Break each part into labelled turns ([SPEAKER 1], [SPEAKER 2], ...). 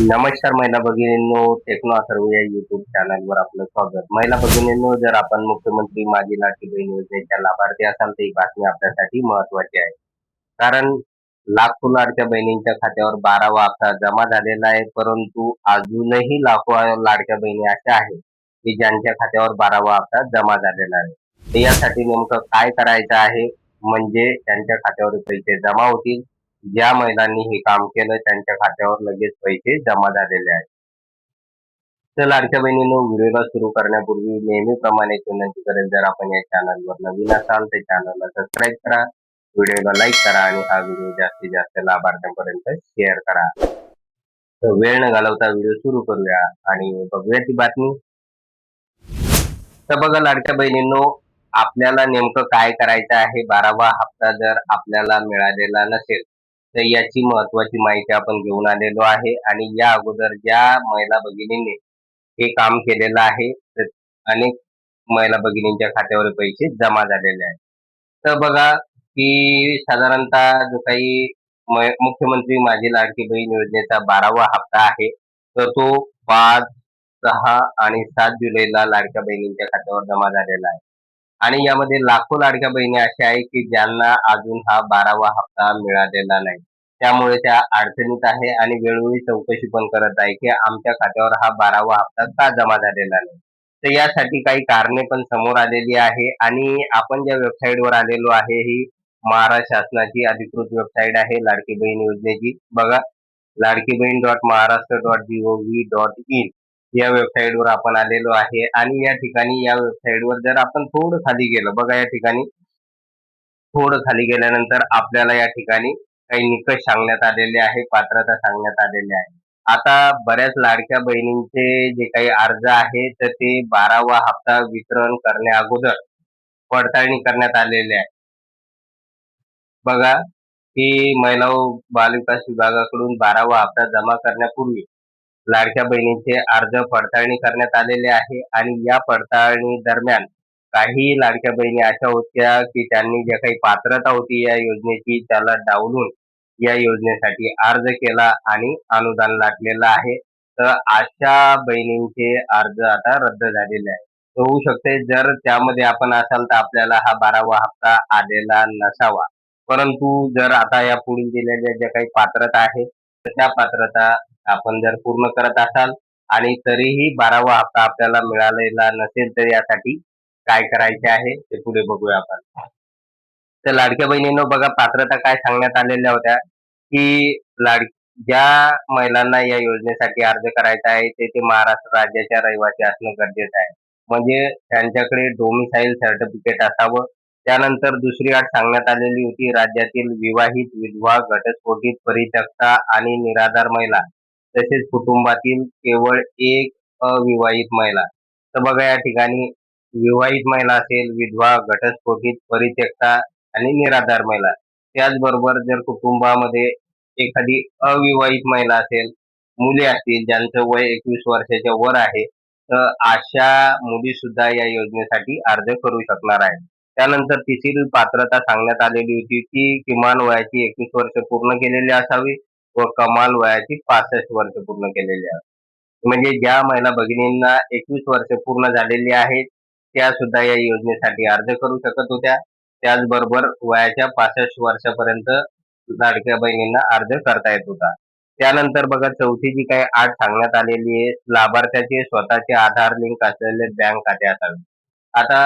[SPEAKER 1] नमस्कार महिला भगिनींनो टेक्नो सर्व या युट्यूब चॅनलवर आपलं स्वागत. महिला भगिनींनो जर आपण मुख्यमंत्री माझी लाडकी बहीण योजनेच्या लाभार्थी असाल तर ही बातमी आपल्यासाठी महत्वाची आहे. कारण लाखो लाडक्या बहिणींच्या खात्यावर बारावा हप्ता जमा झालेला आहे परंतु अजूनही लाखो लाडक्या बहिणी अशा आहेत की ज्यांच्या खात्यावर बारावा हप्ता जमा झालेला आहे. यासाठी नेमकं काय करायचं आहे? म्हणजे त्यांच्या खात्यावर पैसे जमा होतील. ज्या महिलांनी हे काम केलं त्यांच्या खात्यावर लगेच पैसे जमा झालेले आहेत. तर लाडक्या बहिणीनं व्हिडिओला सुरू करण्यापूर्वी नेहमीप्रमाणे विनंती करेल जर आपण या चॅनलवर नवीन असाल तर चॅनलला सबस्क्राईब करा व्हिडिओला लाईक करा आणि हा व्हिडिओ जास्तीत जास्त लाभार्थ्यांपर्यंत शेअर करा. तर वेळ न घालवता व्हिडिओ सुरू करूया आणि बघूया ती बातमी. तर बघा लाडक्या बहिणींनो आपल्याला नेमकं काय करायचं आहे? बारावा हप्ता जर आपल्याला मिळालेला नसेल तर याची महत्वाची माहिती आपण घेऊन आलेलो आहे. आणि या अगोदर ज्या महिला भगिनींनी हे काम केलेलं आहे तर अनेक महिला भगिनींच्या खात्यावर पैसे जमा झालेले आहेत. तर बघा की साधारणतः जो काही मुख्यमंत्री माझी लाडकी बहीण योजनेचा बारावा हप्ता आहे तर तो पाच सहा आणि सात जुलैला लाडक्या बहिणींच्या खात्यावर जमा झालेला आहे. आणि यामध्ये लाखो लाडक्या बहिणी अशा आहेत की ज्यांना अजून हा बारावा हप्ता मिळालेला नाही. त्यामुळे त्या अडचणीत आहे आणि वेळोवेळी चौकशी पण करत आहे की आमच्या खात्यावर हा बारावा हप्ता का जमा झालेला नाही. तर यासाठी काही कारणे पण समोर आलेली आहे आणि आपण ज्या वेबसाईटवर आलेलो आहे ही महाराष्ट्र शासनाची अधिकृत वेबसाईट आहे लाडकी बहीण योजनेची. बघा Ladki Bahin dot Maharashtra dot G O V dot in या वेबसाईटवर आपण आलेलो आहे. आणि या ठिकाणी या वेबसाईटवर जर आपण थोडं खाली गेलं बघा या ठिकाणी. थोडं खाली गेल्यानंतर आपल्याला या ठिकाणी काही निकष सांगण्यात आलेले आहे पात्रता सांगण्यात आलेले आहे. आता बऱ्याच लाडक्या बहिणींचे जे काही अर्ज आहे तर ते बारावा हप्ता वितरण करण्या अगोदर पडताळणी करण्यात आलेले आहे. बघा की महिला व बालविकास विभागाकडून बारावा हप्ता जमा करण्यापूर्वी लाडक्या बहिणींचे अर्ज पडताळणी करण्यात आलेले आहे आणि या पडताळणी दरम्यान काही लाडक्या बहिणी अशा होत्या की त्यांनी ज्या काही पात्रता होती या योजनेची त्याला डावलून या योजनेसाठी अर्ज केला आणि अनुदान लाटलेलं आहे. तर अशा बहिणींचे अर्ज आता रद्द झालेले आहे होऊ शकते जर त्यामध्ये आपण असाल तर आपल्याला हा बारावा हप्ता आलेला नसावा. परंतु जर आता या पुढील दिलेल्या ज्या काही पात्रता आहे तर त्या पात्रता आपण जर पूर्ण करत असाल आणि तरीही बारावा हप्ता आपल्याला मिळालेला नसेल तर यासाठी काय करायचे आहे ते पुढे बघूया आपण. तर लाडक्या बहिणींनो बघा पात्रता काय सांगण्यात आलेल्या होत्या की लाड ज्या महिलांना या योजनेसाठी अर्ज करायचा आहे ते ते महाराष्ट्र राज्याच्या रहिवासी असणं गरजेचं आहे. म्हणजे त्यांच्याकडे डोमिसाईल सर्टिफिकेट असावं. त्यानंतर दुसरी अट सांगण्यात आलेली होती राज्यातील विवाहित विधवा घटस्फोटित परित्यक्ता आणि निराधार महिला तसेच कुटुंबातील केवळ एक अविवाहित महिला. तर बघा या ठिकाणी विवाहित महिला असेल विधवा घटस्फोटित परित्यक्ता आणि निराधार महिला. त्याचबरोबर जर कुटुंबामध्ये एखादी अविवाहित महिला असेल मुले असतील ज्यांचं वय एकवीस वर्षाच्या वर आहे तर अशा मुली सुद्धा या योजनेसाठी अर्ज करू शकणार आहे त्यानंतर तेथील पात्रता सांगण्यात आलेली होती की किमान वयाची एकवीस वर्ष पूर्ण केलेली असावी. व कमाल वयाची पासष्ट वर्ष पूर्ण केलेली आहे. म्हणजे ज्या महिला भगिनींना एकवीस वर्ष पूर्ण झालेली आहेत त्या सुद्धा या योजनेसाठी अर्ज करू शकत होत्या. त्याचबरोबर वयाच्या पासष्ट वर्षापर्यंत लाडक्या बहिणींना अर्ज करता येत होता. त्यानंतर बघा चौथी जी काही आठ सांगण्यात आलेली आहे लाभार्थ्याचे स्वतःचे आधार लिंक असलेले बँक खाते असावे. आता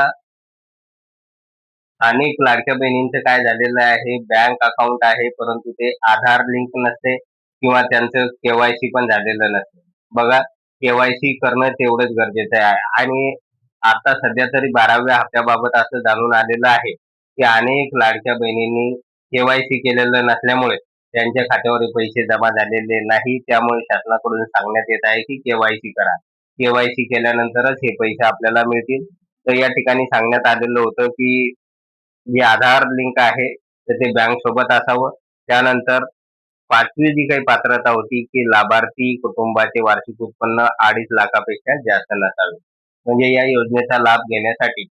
[SPEAKER 1] अनेक लाडक्या बहिणींचं काय झालेलं आहे? बँक अकाउंट आहे परंतु ते आधार लिंक नसते किंवा त्यांचं केवायसी पण झालेलं नसते. बघा केवायसी करणं तेवढंच गरजेचं आहे. आणि आता सध्या तरी बाराव्या हप्त्याबाबत असं जाणून आलेलं आहे की अनेक लाडक्या बहिणींनी केवायसी केलेलं नसल्यामुळे त्यांच्या खात्यावर पैसे जमा झालेले नाही. त्यामुळे शासनाकडून सांगण्यात येत आहे की केवायसी करा. केवायसी केल्यानंतरच हे पैसे आपल्याला मिळतील. तर या ठिकाणी सांगण्यात आलेलं होतं की जे आधार लिंक आहे तर ते बँक सोबत असावं. त्यानंतर पाचवी जी काही पात्रता होती की लाभार्थी कुटुंबाचे वार्षिक उत्पन्न अडीच लाखापेक्षा जास्त नसावे. म्हणजे या योजनेचा लाभ घेण्यासाठी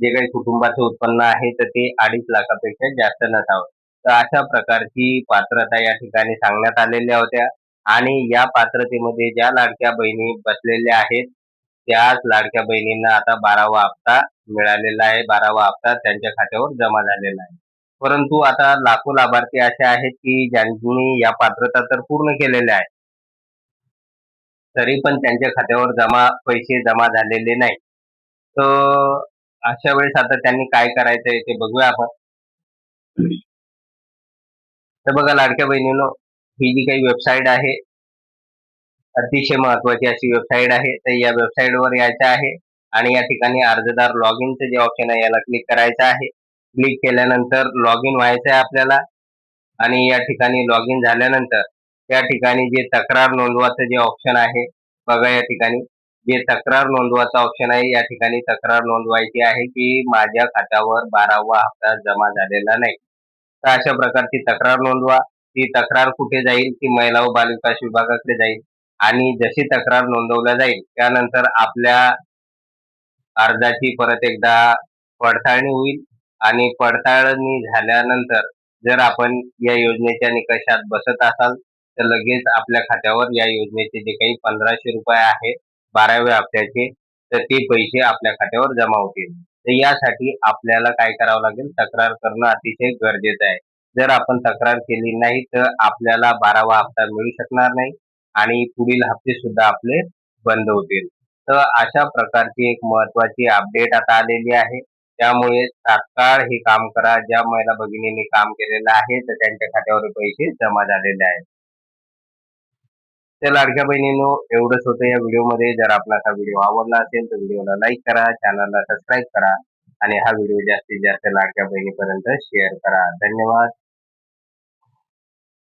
[SPEAKER 1] जे काही कुटुंबाचे उत्पन्न आहे तर ते अडीच लाखापेक्षा जास्त नसावं. तर अशा प्रकारची पात्रता या ठिकाणी सांगण्यात आलेल्या होत्या. आणि या पात्रतेमध्ये ज्या लाडक्या बहिणी बसलेल्या आहेत त्याच लाडक्या बहिणींना आता बारावा हप्ता मिळालेला आहे बारावा हप्ता त्यांच्या खात्यावर जमा झालेला आहे. परंतु आता लाखो लाभार्थी असे आहेत की ज्यांनी या पात्रता तर पूर्ण केलेल्या आहे तरी पण त्यांच्या खात्यावर जमा पैसे जमा झालेले नाही. तर अशा वेळेस आता त्यांनी काय करायचंय ते बघूया आपण. तर बघा लाडक्या बहिणीनो ही जी काही वेबसाईट आहे अतिशय महत्वाची अशी वेबसाईट आहे. तर या वेबसाईट वर यायचं आहे. आणि या ठिकाणी अर्जदार लॉग इनचं जे ऑप्शन आहे याला क्लिक करायचं आहे. क्लिक केल्यानंतर लॉग इन व्हायचं आहे आपल्याला. आणि या ठिकाणी लॉग इन झाल्यानंतर त्या ठिकाणी जे तक्रार नोंदवाचं जे ऑप्शन आहे बघा या ठिकाणी. जे तक्रार नोंदवाचं ऑप्शन आहे या ठिकाणी तक्रार नोंदवायची आहे की माझ्या खात्यावर बारावा हप्ता जमा झालेला नाही. तर अशा प्रकारची तक्रार नोंदवा. ती तक्रार कुठे जाईल? ती महिला व बालविकास विभागाकडे जाईल. आणि जशी तक्रार नोंदवल्या जाईल त्यानंतर आपल्या अर्जाची परत एकदा पडताळणी होईल आणि पडताळणी झाल्यानंतर जर आपण या योजनेच्या निकषात बसत असाल तर लगेच आपल्या खात्यावर या योजनेचे जे काही पंधराशे रुपये आहे बाराव्या हप्त्याचे तर ते पैसे आपल्या खात्यावर जमा होतील. तर यासाठी आपल्याला काय करावं लागेल? तक्रार करणं अतिशय गरजेचं आहे. जर आपण तक्रार केली नाही तर आपल्याला बारावा हप्ता मिळू शकणार नाही आणि पुढील हप्ते सुद्धा आपले बंद होतील. तर अशा प्रकारची एक महत्वाची अपडेट आता आलेली आहे. त्यामुळे तात्काळ हे काम करा. ज्या महिला भगिनींनी काम केलेलं आहे तर त्यांच्या खात्यावर पैसे जमा झालेले आहेत. तर लाडक्या बहिणींनो एवढंच होतं या व्हिडिओमध्ये. जर आपला हा व्हिडिओ आवडला असेल तर व्हिडिओला लाईक करा चॅनलला सबस्क्राईब करा आणि हा व्हिडिओ जास्तीत जास्त लाडक्या बहिणीपर्यंत शेअर करा. धन्यवाद.